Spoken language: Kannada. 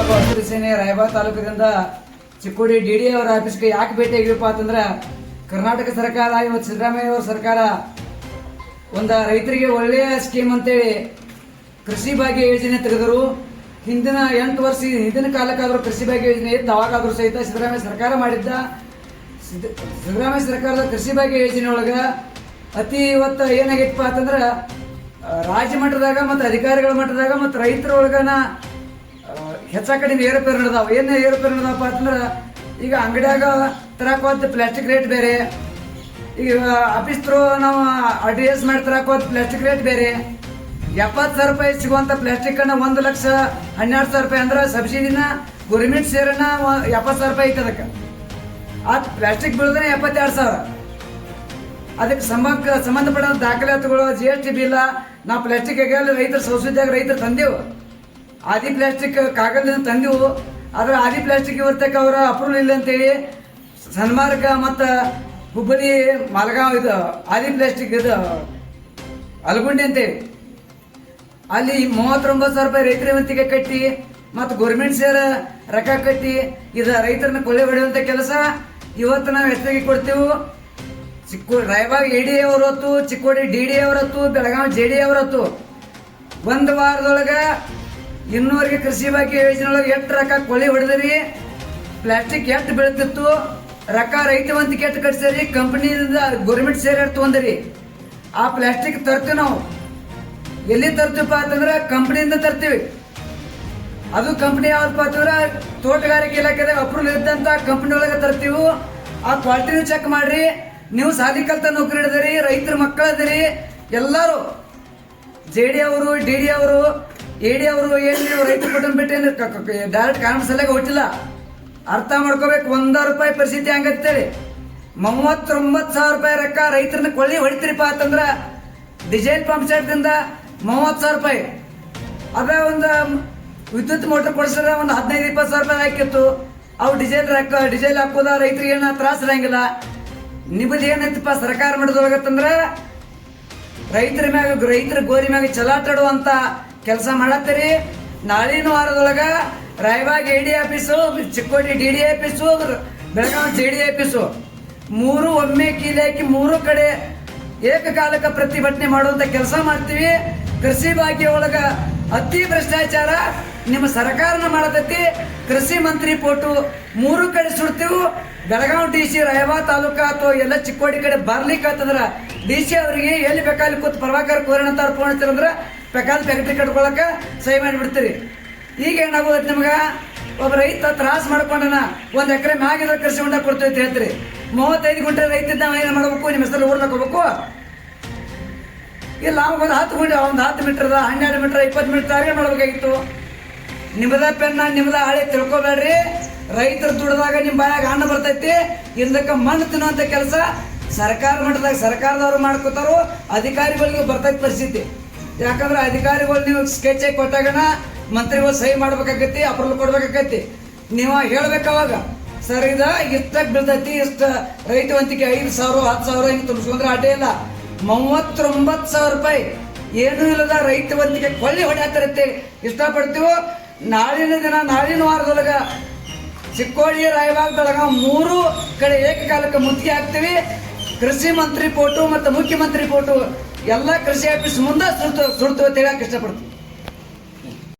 ಹಾಗೂ ಹಸಿರು ಸೇನೆ ರಾಯಬಾಗ್ ತಾಲೂಕಿನಿಂದ ಚಿಕ್ಕೋಡಿ ಡಿ ಡಿ ಅವರ ಆಫೀಸ್ಗೆ ಯಾಕೆ ಭೇಟಿ ಆಗಿವಪ್ಪ ಅಂತಂದ್ರೆ ಕರ್ನಾಟಕ ಸರ್ಕಾರ ಇವತ್ತು ಸಿದ್ದರಾಮಯ್ಯ ಅವರ ಸರ್ಕಾರ ಒಂದು ರೈತರಿಗೆ ಒಳ್ಳೆಯ ಸ್ಕೀಮ್ ಅಂತೇಳಿ ಕೃಷಿ ಭಾಗ್ಯ ಯೋಜನೆ ತೆಗೆದರು. ಹಿಂದಿನ ಎಂಟು ವರ್ಷ ಹಿಂದಿನ ಕಾಲಕ್ಕಾದರೂ ಕೃಷಿ ಭಾಗ್ಯ ಯೋಜನೆ ಇತ್ತು ಅವಾಗಾದರೂ ಸಹಿತ ಸಿದ್ದರಾಮಯ್ಯ ಸರ್ಕಾರ ಮಾಡಿದ್ದ. ಸಿದ್ದ- ಸಿದ್ದರಾಮಯ್ಯ ಸರ್ಕಾರದ ಕೃಷಿ ಭಾಗ್ಯ ಯೋಜನೆ ಒಳಗೆ ಅತಿ ಇವತ್ತು ಏನಾಗಿತ್ತಪ್ಪ ಅಂತಂದ್ರೆ ರಾಜ್ಯ ಮಟ್ಟದಾಗ ಮತ್ತು ಅಧಿಕಾರಿಗಳ ಮಟ್ಟದಾಗ ಮತ್ತು ರೈತರ ಒಳಗನ ಆ, ಹೆಚ್ಚ ಕಡಿಮೆ ಏರುಪೇರು ನಡೆದಾವ. ಏನು ಏರುಪೇರು ನಡೆದಪ್ಪ ಅಂತಂದ್ರೆ, ಈಗ ಅಂಗಡಿಯಾಗ ತರಾಕೋತ್ ಪ್ಲಾಸ್ಟಿಕ್ ರೇಟ್ ಬೇರೆ. ಈಗ ಆಫೀಸ್ ತ್ರೂ ನಾವು ಆರ್ ಡಿ ಎಸ್ ಮಾಡಿ ತರಾಕೋತ್ ಪ್ಲಾಸ್ಟಿಕ್ ರೇಟ್ ಬೇರೆ. ಎಪ್ಪತ್ತು ಸಾವಿರ ರೂಪಾಯಿ ಸಿಗುವಂಥ ಪ್ಲಾಸ್ಟಿಕ್ ಅನ್ನ ಒಂದು ಲಕ್ಷ ಹನ್ನೆರಡು ಸಾವಿರ ರೂಪಾಯಿ ಅಂದ್ರೆ ಸಬ್ಸಿಡಿನ ಗೋರ್ಮೆಂಟ್ ಸೇರನ್ನ ಎಪ್ಪತ್ತು ಸಾವಿರ ರೂಪಾಯಿ ಐತೆ ಅದಕ್ಕೆ. ಆ ಪ್ಲಾಸ್ಟಿಕ್ ಬೀಳದ್ರೆ ಎಪ್ಪತ್ತೆರಡು ಸಾವಿರ. ಅದಕ್ಕೆ ಸಂಬಂಧ ಸಂಬಂಧಪಟ್ಟ ದಾಖಲಾತಿಗಳು ಜಿ ಎಸ್ ಟಿ ಬಿಲ್ಲ ನಾವು ಪ್ಲಾಸ್ಟಿಕ್ ರೈತರು ಸೌಸುದ್ಯಾಗ ರೈತರು ತಂದೆವು. ಆದಿ ಪ್ಲಾಸ್ಟಿಕ್ ಕಾಗದದಿಂದ ತಂದೆವು. ಆದ್ರೆ ಆದಿ ಪ್ಲಾಸ್ಟಿಕ್ ಇವತ್ತಕ್ಕೆ ಅವರ ಅಪ್ರೂವಲ್ ಇಲ್ಲ ಅಂತೇಳಿ ಸನ್ಮಾರ್ಗ ಮತ್ತು ಹುಬ್ಬಳ್ಳಿ ಮಲಗಾಂವ್ ಇದು ಆದಿ ಪ್ಲಾಸ್ಟಿಕ್ ಇದು ಅಲ್ಗುಂಡಿ ಅಂತೇಳಿ. ಅಲ್ಲಿ ಮೂವತ್ತೊಂಬತ್ತು ಸಾವಿರ ರೂಪಾಯಿ ರೈತರ ವಂತಿಗೆ ಕಟ್ಟಿ ಮತ್ತು ಗೌರ್ಮೆಂಟ್ ಸೇರ ರೊಕ್ಕ ಕಟ್ಟಿ ಇದು ರೈತರನ್ನ ಕೊಳ್ಳೆ ಹೊಡೆಯುವಂಥ ಕೆಲಸ ಇವತ್ತು ನಾವು ಹೆಚ್ಚಾಗಿ ಕೊಡ್ತೀವಿ. ಚಿಕ್ಕೋ ರಾಯಬಾಗ್ ಎ ಡಿ ಹೊತ್ತು, ಚಿಕ್ಕೋಡಿ ಡಿ ಡಿ ಹೊತ್ತು, ಬೆಳಗಾವಿ ಜೆ ಡಿ ಹೊತ್ತು. ಒಂದು ವಾರದೊಳಗ ಇನ್ನೂವರೆಗೆ ಕೃಷಿ ಭಾಗ್ಯ ಯೋಜನೆ ಒಳಗೆ ಎಷ್ಟು ರೊಕ್ಕ ಕೊಳಿ ಹೊಡೆದ್ರಿ? ಪ್ಲಾಸ್ಟಿಕ್ ಎಷ್ಟು ಬೀಳ್ತಿತ್ತು. ರೊಕ್ಕ ರೈತ ವಂತಿಕೆ ಎಷ್ಟು ಕಟ್ಸಿರಿ ಕಂಪನಿಯಿಂದ ಗೌರ್ಮೆಂಟ್ ಸೇರಿ ಎಷ್ಟು ತೊಗೊಂಡ್ರಿ. ಆ ಪ್ಲಾಸ್ಟಿಕ್ ತರ್ತೀವಿ ನಾವು. ಎಲ್ಲಿ ತರ್ತೀವಪ್ಪ ಅಂತಂದ್ರೆ ಕಂಪ್ನಿಯಿಂದ ತರ್ತೀವಿ. ಅದು ಕಂಪನಿ ಯಾವ್ದಪ್ಪ ಅಂತಂದ್ರೆ ತೋಟಗಾರಿಕೆ ಇಲಾಖೆದಾಗ ಅಪ್ರೂವಲ್ ಇದ್ದಂತ ಕಂಪನಿ ಒಳಗೆ ತರ್ತೀವಿ. ಆ ಕ್ವಾಲಿಟಿನೂ ಚೆಕ್ ಮಾಡ್ರಿ. ನೀವು ಸಾಧಿ ಕಲ್ತ ನೌಕರಿ ಹಿಡಿದ್ರಿ, ರೈತರ ಮಕ್ಕಳದಿರಿ, ಎಲ್ಲರೂ. ಜೆ ಡಿ ಅವರು ಡಿ ಡಿ ಅವರು ಎ ಡಿ ಅವರು ಏನು ರೈತ ಬಿಟ್ಟು ಡೈರೆಕ್ಟ್ ಕಾರಣ ಸಲಗ ಹೊಟ್ಟಿಲ್ಲ ಅರ್ಥ ಮಾಡ್ಕೋಬೇಕು ಒಂದ ರೂಪಾಯಿ ಪರಿಸ್ಥಿತಿ ಹಂಗತ್ತೇಳಿ ಮೂವತ್ತೊಂಬತ್ತು ಸಾವಿರ ರೂಪಾಯಿ ರೊಕ್ಕ ರೈತರನ್ನ ಕೊಳ್ಳಿ ಹೊಡಿತೀರಿಪ್ಪ ಅಂತಂದ್ರ ಡಿಸೇಲ್ ಪಂಪ್ ಸೆಟ್ದಿಂದ ಮೂವತ್ತು ಸಾವಿರ ರೂಪಾಯಿ. ಅದೇ ಒಂದು ವಿದ್ಯುತ್ ಮೋಟರ್ ಕೊಡಿಸಿದ್ರೆ ಒಂದು ಹದಿನೈದು, ಇಪ್ಪತ್ತು ಸಾವಿರ ರೂಪಾಯಿ ಹಾಕಿತ್ತು. ಅವು ಡಿಸೇಲ್ ರೊಕ್ಕ ಡಿಸೇಲ್ ಹಾಕೋದ ರೈತರಿಗೆ ಏನ ತ್ರಾಸ ಇರಂಗಿಲ್ಲ. ನಿಮ್ಮದು ಏನೈತಪ್ಪ ಸರ್ಕಾರ ಮಾಡೋದೊಳಗತ್ತಂದ್ರ ರೈತರ ಮ್ಯಾಗ ರೈತರ ಗೋರಿ ಮ್ಯಾಗ ಚಲಾಟಾಡುವಂತ ಕೆಲಸ ಮಾಡತ್ತೀರಿ. ನಾಳಿನ ವಾರದೊಳಗ Raybag A D office Chikkodi D D office Belagavi J D office ಮೂರು ಒಮ್ಮೆ ಕೀಲಾಕಿ ಮೂರು ಕಡೆ ಏಕಕಾಲಕ ಪ್ರತಿಭಟನೆ ಮಾಡುವಂತ ಕೆಲಸ ಮಾಡ್ತೀವಿ. ಕೃಷಿ ಭಾಗ್ಯ ಒಳಗ ಅತಿ ಭ್ರಷ್ಟಾಚಾರ ನಿಮ್ಮ ಸರ್ಕಾರನ ಮಾಡತೈತಿ. ಕೃಷಿ ಮಂತ್ರಿ ಪೋಟು ಮೂರು ಕಡೆ ಸುಡ್ತೀವಿ. ಬೆಳಗಾವಿ ಡಿ ಸಿ ರಾಯಬಾ ತಾಲೂಕಾ ಅಥವಾ ಎಲ್ಲ ಚಿಕ್ಕೋಡಿ ಕಡೆ ಬರ್ಲಿಕ್ಕಂತಂದ್ರ ಡಿ ಸಿ ಅವರಿಗೆ ಎಲ್ಲಿ ಬೇಕಾಲಿ ಕೂತ್ ಪ್ರಭಾಕರ್ ಕೋರಣ ಅಂತ ಅವ್ರು ಫೋನ್ ಹಚ್ಚಿರಂದ್ರ ಬೇಕಾದ ಫ್ಯಾಕ್ಟ್ರಿ ಕಟ್ಕೊಳಕ ಸಹಿ ಮಾಡಿಬಿಡ್ತೀರಿ. ಈಗ ಏನಾಗೋದೈತೆ ನಿಮ್ಗೆ? ಒಬ್ಬ ರೈತ ತ್ರಾಸ ಮಾಡ್ಕೊಂಡನ ಒಂದು ಎಕರೆ ಮ್ಯಾಗಿದ್ರೆ ಕೃಷಿ ಹೊಂಡ ಕೊಡ್ತೀವಿ ಅಂತ ಹೇಳ್ತೀರಿ. ಮೂವತ್ತೈದು ಗುಂಟೆ ರೈತ ನಾವು ಏನು ಮಾಡ್ಬೇಕು? ನಿಮ್ಮ ಹೆಸರು ಊರ್ಲಕ್ ಹೋಗ್ಬೇಕು ಇಲ್ಲ ಒಂದು ಹತ್ತು ಗುಂಟೆ, ಒಂದು ಹತ್ತು ಮೀಟರ್ ಹನ್ನೆರಡು ಮೀಟರ್, ಇಪ್ಪತ್ತು ಮೀಟರ್ ತಾರಿಗೆ ಮಾಡ್ಬೇಕಾಗಿತ್ತು. ನಿಮ್ಮದ ಪೆನ್ನ ನಿಮ್ಮದ ಹಳೆ ತಿಳ್ಕೊಬೇಡ್ರಿ. ರೈತರು ದುಡ್ದಾಗ ನಿಮ್ಮ ಬಾಯಾಗ ಹಣ್ಣು ಬರ್ತೈತಿ. ಹಿಂದಕ್ಕೆ ಮಣ್ಣು ತಿನ್ನುವಂಥ ಕೆಲಸ ಸರ್ಕಾರ ಮಟ್ಟದಾಗ ಸರ್ಕಾರದವ್ರು ಮಾಡ್ಕೋತಾರೋ, ಅಧಿಕಾರಿಗಳಿಗೆ ಬರ್ತೈತಿ ಪರಿಸ್ಥಿತಿ. ಯಾಕಂದ್ರೆ ಅಧಿಕಾರಿಗಳು ನೀವು ಸ್ಕೆಚ್ ಕೊಟ್ಟಾಗನ ಮಂತ್ರಿಗಳು ಸಹಿ ಮಾಡ್ಬೇಕಾಗೈತಿ, ಅಪ್ರೂವಲ್ ಕೊಡ್ಬೇಕಾಗೈತಿ. ನೀವು ಹೇಳ್ಬೇಕು ಅವಾಗ, ಸರ್, ಇದ ಇಷ್ಟಕ್ಕೆ ಬೀಳ್ತೈತಿ, ಇಷ್ಟ ರೈತ ವಂತಿಕೆ ಐದು ಸಾವಿರ, ಹತ್ತು ಸಾವಿರ ಹಿಂಗೆ ತುಂಬಿಸ್ಕೊಂಡ್ರೆ ಅಡ್ಡೇ ಇಲ್ಲ. ಮೂವತ್ತೊಂಬತ್ತು ಸಾವಿರ ರೂಪಾಯಿ ಏನೂ ಇಲ್ಲದ ರೈತ ವಂತಿಗೆ ಕೊಳ್ಳಿ ಹೊಡೆಯತ್ತಿರತ್ತೆ ಇಷ್ಟಪಡ್ತೀವೋ? ನಾಳಿನ ದಿನ, ನಾಳಿನ ವಾರದೊಳಗ ಚಿಕ್ಕೋಡಿ, ರಾಯಬಾಗ್ ಬೆಳಗಾವ್ ಮೂರು ಕಡೆ ಏಕಕಾಲಕ್ಕೆ ಮುತ್ತಿಗೆ ಹಾಕ್ತೀವಿ. ಕೃಷಿ ಮಂತ್ರಿ ಫೋಟೋ ಮತ್ತು ಮುಖ್ಯಮಂತ್ರಿ ಫೋಟೋ ಎಲ್ಲ ಕೃಷಿ ಆಫೀಸ್ ಮುಂದೆ ಸುಡ್ತು ಸುಡ್ತು ಅಂತ ಹೇಳಕ್ ಇಷ್ಟಪಡ್ತೀವಿ